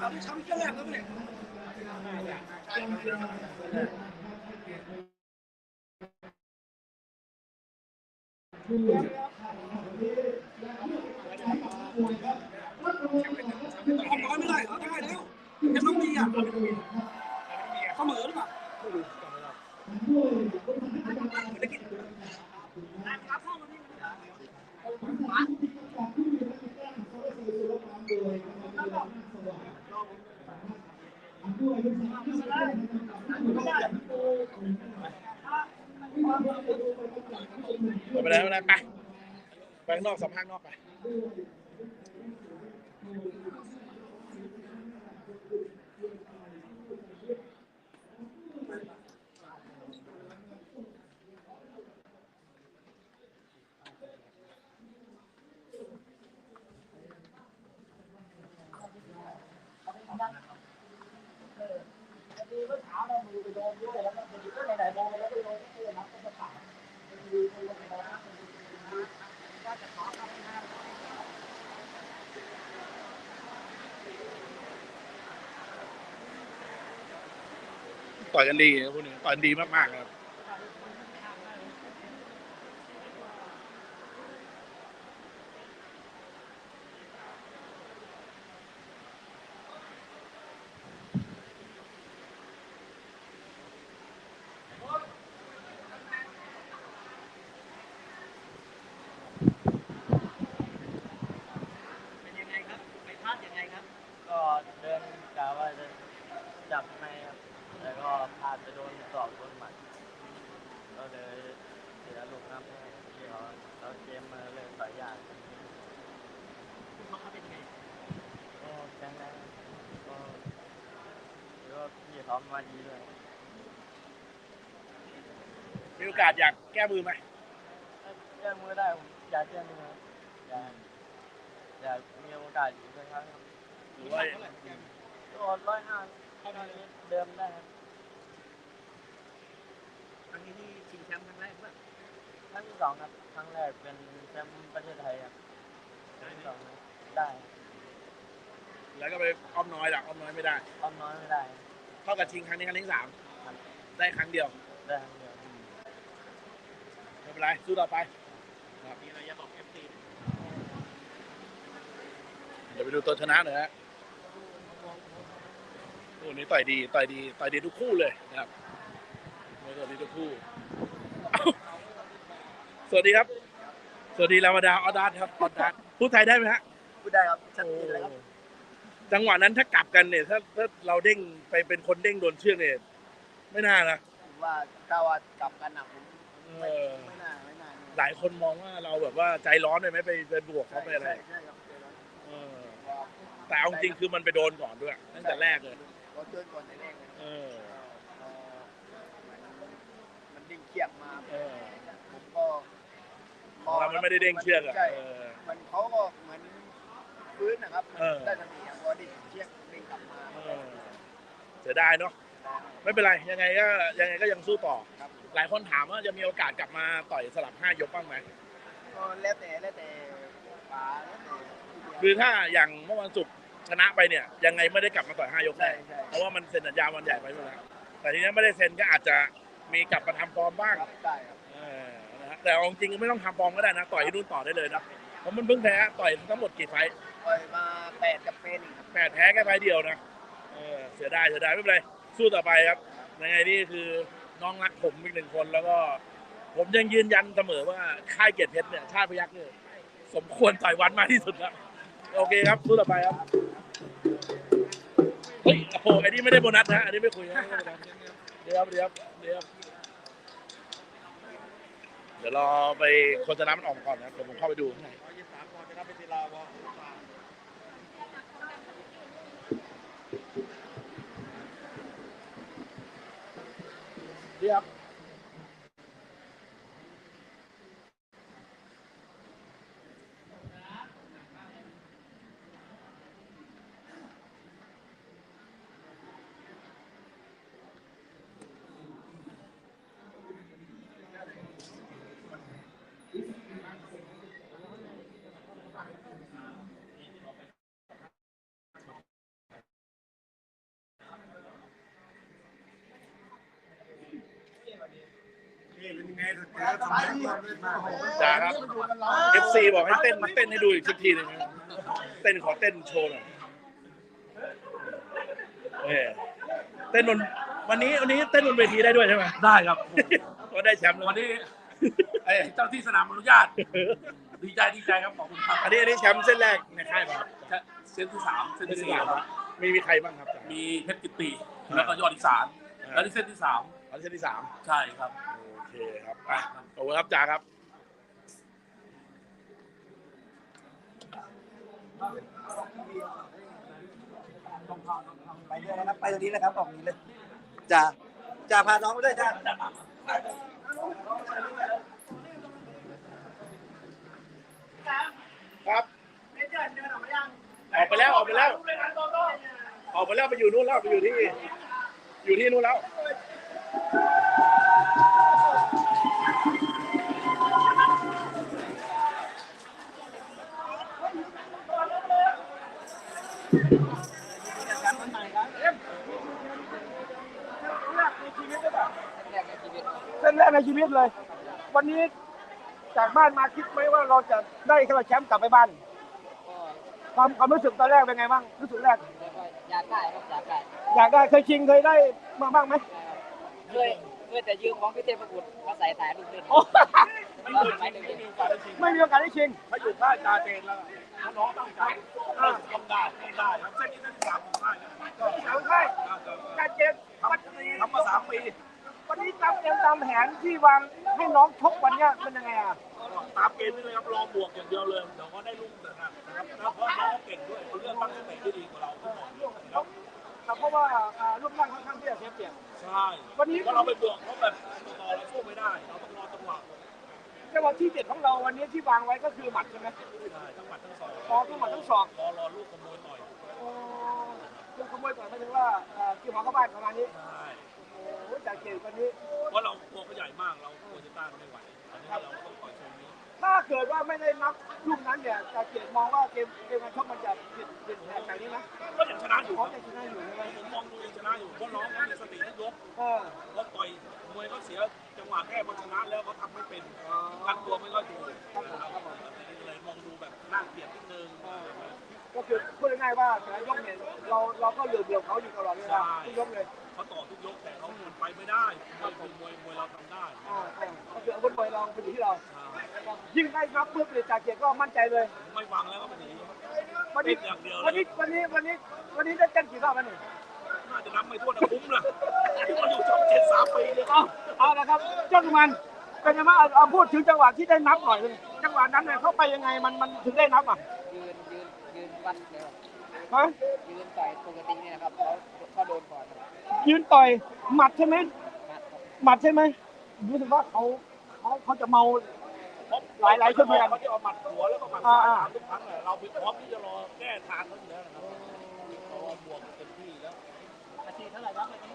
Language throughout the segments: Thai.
ครับนี่ชมป์เปี้ยนแรกแล้วเนี่ยออกน้อยไม่ได้เหรอได้แล้วยังต้องมีอะเสมอหรือเปล่าไม่ได้กินไม่เป็นไรไม่เป็นไปไปข้างนอกสัมภาษณ์นอกไป ต่อยกันดีนะพวกนี้ต่อยกันดีมากๆครับ เป็นยังไงครับ ไปพลาดยังไงครับ ก็เดินกะว่าจะจับในครับ แล้วก็พลาดไปโดนสอบโดนหมัด ก็เลยเสียลูกน้ำให้พี่เขาแล้วเกมมาเลยต่อยยากเขาเป็นไงก็แข็งแรงก็แล้ว ก็พี่เขามาดีด้วยมีโอกาสอยากแก้มือไหมถ้าแก้มือได้ผมอยากแก้มือครับอยากอยากมีโอกาสอีกสักครั้งครับหรือว่าก็ร้อยห้าเท่านี้เดิมได้ครับครั้งนี้ที่ชิงแชมป์ครั้งแรกป่ะครั้งที่สองครับครั้งแรกเป็นแชมป์ประเทศไทยครับครั้งที่สองได้ แล้วก็ไปอ้อมน้อยหลักอ้อมน้อยไม่ได้อ้อมน้อยไม่ได้ เท่ากับชิงครั้งนี้ครั้งที่สามครับ ได้ครั้งเดียวได้ครั้งเดียวไม่เป็นไรสู้ต่อไปมีอะไรจะบอกเอฟซีเดี๋ยวไปดูตัวชนะหน่อยฮะโอ้นี่ต่อยดีต่อยดีต่อยดีทุกคู่เลยนะครับไม่ต่อยดีทุกคู่เอ้าสวัสดีครับ สวัสดีรามดาออดัสครับออดัสพูดไทยได้ไหมฮะพูดได้ครับชัดเจนเลยครับ จังหวะนั้นถ้ากลับกันเนี่ย ถ้าถ้าเราเด้งไปเป็นคนเด้งโดนเชือกเนี่ยไม่น่านะผมว่าถ้าว่ากลับกันหนักผมเออไม่น่าไม่น่าหลายคนมองว่าเราแบบว่าใจร้อนเลยไหมไปไปบวกใช่เขาไปอะไรใช่ใช่ครับเออแต่เอาจริงคือมันไปโดนก่อนด้วยตั้งแต่แรกเลยก็เตือนก่อนในแรกเลยเออมันดิ้งเขียกมาเออผมก็ของเรามันไม่ได้เด้งเชือกอะใช่เออมันเขาก็เหมือน พื้นนะครับมันเออได้สติอย่างพอดิ้งเชือกดิ้งกลับมาเออเสียดายเนาะไม่เป็นไรยังไงก็ยังไงก็ยังสู้ต่อครับหลายคนถามว่าจะมีโอกาสกลับมาต่อยสลับห้ายกบ้างไหมก็แล้วแต่แล้วแต่ป๋าแล้วแต่คือถ้าอย่างเมื่อวันศุกร์ชนะไปเนี่ย ยังไงไม่ได้กลับมาต่อยห้ายกใช่แน่ใช่เพราะว่ามันเซ็นสัญญาวันใหญ่ไปหมดแล้วแต่ทีนี้ไม่ได้เซ็นก็อาจจะมีกลับมาทำฟอร์มบ้างครับได้ครับเออนะฮะแต่เอาจริงๆไม่ต้องทำฟอร์มก็ได้นะต่อยที่นู่นต่อได้เลยนะ เพราะมันเพิ่งแพ้ต่อยทั้งหมดกี่ไฟท์ต่อยมาแปดกับเป็นอีกครับแปดแพ้แค่ไฟท์เดียวนะเออเสียดายเสียดายไม่เป็นไรสู้ต่อไปครับยังไงนี่คือน้องรักผมอีกหนึ่งคนแล้วก็ ผมยังยืนยันเสมอว่าค่ายเกียรติเพชรเนี่ยชาติพยักษ์เนี่ยสมควรต่อยวันมากที่สุดแล้วโอเคครับสู้ต่อไปครับเฮ้ยโอ้โหอันนี้ไม่ได้โบนัสนะอันนี้ไม่คุยนะไม่ได้โบนัสเดี๋ยวครับเดี๋ยวครับเดี๋ยวครับเดี๋ยวรอไปคนชนะมันออกมาก่อนนะเดี๋ยวผมเข้าไปดูข้างใน จ้าครับ FC บอกให้เต้นเต้นให้ดูอีกสักทีหนึงนะเต้นขอเต้นโชว์หน่อยเออเต้นบนวันนี้วันนี้เต้นบนเวทีได้ด้วยใช่ไหมได้ครับ ก็ได้แชมป์แล้ววันนี้ไอ้เจ้าที่สนามอนุญาต ดีใจดีใจครับขอบคุณครับอันนี้อันนี้แชมป์เส้นแรกในค่ายป่ะครับเส้นที่สามเส้นที่สี่ครับมีมีใครบ้างครับมีเพชรกิตติแล้วก็ยอดอีสานแล้วที่เส้นที่สามอันนี้เส้นที่สาม ใช่ครับโอ เคครับอะขอบคุณครับจ่าครับไปเลยนะครับไปตรงนี้เลยครับออกนี้เลยจ่าจ่าพาน้องไปด้วยจ้าครับออกไปแล้วออกไปแล้วออกไปแล้วไปอยู่นู่นแล้วไปอยู่ที่ อยู่ที่นู่นแล้ว เส้นแรกในชีวิตเลย วันนี้จากบ้านมาคิดไหมว่าเราจะได้แค่แชมป์กลับไปบ้าน ความความรู้สึกตอนแรกเป็นไงบ้างรู้สึกแรกอยากได้ครับอยากได้อยากได้เคยชิงเคยได้มาบ้างไหมเคย เคยแต่ยืมของพี่เทพบุตรมาใส่ถ่ายรูปเล่นโอ้ไม่เคยไม่เคยไม่มีโอกาสได้ชิงถ้าอยู่ค่ายจ่าเจนแล้วถ้าน้องตั้งใจต้องได้ต้องได้ครับเส้นนี้เส้นที่สามของค่ายนะสามค่ายก็ก็การเจนวันนี้ทำมาสามปีวันนี้ตามเกมตามแผนที่วางให้น้องชกวันเนี้ยเป็นยังไงอะตามเกมนี้เลยครับรอบวกอย่างเดียวเลยเดี๋ยวก็ได้ลูกนะครับแล้วเพราะน้องเก่งด้วยเรื่องตั้งสติที่ดีกว่าเราทุกคนครับครับเพราะว่าอ่ารูปร่างค่อนข้างที่จะเสียเปรียบ ใช่วันนี้เพราะเราไปบวกเขาแบบต่อเราสู้ไม่ได้ เราต้องรอจังหวะจังหวะที่เด็ดของเราวันนี้ที่วางไว้ก็คือหมัดใช่ไหมใช่ทั้งหมัดทั้งสองอ๋อทั้งหมัดทั้งศอกรอรอลูกขโมยหน่อยอ๋อคือขโมยก่อนหมายถึงว่าอ่ากี่หมอเข้าบ้านประมาณนี้ใช่โอ้จากเกมวันนี้เพราะเราตัวเขาใหญ่มากเราควรจะต้านไม่ไหวอันนี้เราก็ต้องปล่อยโซนนี้ถ้าเกิดว่าไม่ได้นับลูกนั้นเนี่ยจากเกมมองว่าเกมเกมการชกมันจะเปลี่ยนเปลี่ยนแปลงจากนี้ไหมก็ยังชนะอยู่คเขารับจะชนะอยู่ใช่ไหมผมม องดูยังชนะอยู่เพราะน้องเขามีสติทุกยกเออเขาต่อยมวยเขาเสียจังหวะแค่พอชนะแล้วเขาทำไม่เป็นกันตัวไม่ค่อยถูกเลยมองดูแบบน่าเกลียดนิดนึงก็คือพูดง่ายๆว่าแต่ละยกเนี่ยเราเราก็เหลือเดียวเขาอยู่ตลอดเวลาทุกยกเลยเขาต่อทุกยกแต่เขามันไปไม่ได้มวยมวยมวยเราทำได้อ่าอ่าก็คืออาวุธมวยเราเป็นอยู่ที่เรา ยิ่งได้นับปุ๊บเนี่ยจากเกมก็มั่นใจเลย ไม่ฟังแล้วก็เป็นอย่างนี้วันนี้เป็นอย่างเดียวเลยวันนี้วันนี้วันนี้วันนี้ได้เต้นกี่รอบแล้วนี่ น่าจะนับไม่ถ้วนนะคุ้มนะที่มันอยู่ช่องเจ็ดสามปีเนี่ยเอาเอาละครับเจ้ากุมันเป็นยังไงบ้างเอาเอาพูดถึงจังหวะที่ได้นับหน่อยเลยจังหวะนั้นเนี่ยเข้าไปยังไงมันมันถึงได้นับอะยืนยืนยืนวัดเลยครับฮะยืนต่อยปกติเนี่ยนะครับเขาเขาโดนก่อนครับยืนต่อยหมัดใช่ไหมมัดครับหมัดใช่ไหมรู้สึกว่าเขาเขาเขาจะเมาหลายหลายชั่วโมงเขาจะเอาหมัดหัวแล้วก็หมัดอ่าซ้ายอ่าตามทุกครั้งเลยเราไปพร้อมที่จะรอแก้ทางเขาอยู่แล้วนะครับเราบวกเต็มที่แล้ว ฉีเท่าไหร่ครับวันนี้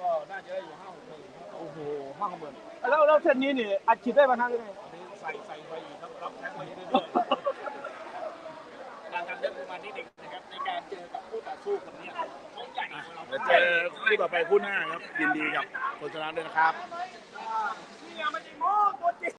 ก็น่าจะได้อยู่ห้าหมื่นโอ้โหห้าหมื่นแล้วแล้วเส้นนี้นี่อัดฉีดได้ปะมาณเท่าร่อันนี้ใส่ใส่ไปอีกครับรับแท็กไปเรื่อยๆการทำเรื่องประมาณนี้เด็กนะครับในการเจอกับผู้ต่อสู้คนนี้ต้องใหญ่กว่าเราเจอคู่ต่อไปคู่หน้าครับยินดีกับคนชนะด้วยนะครับ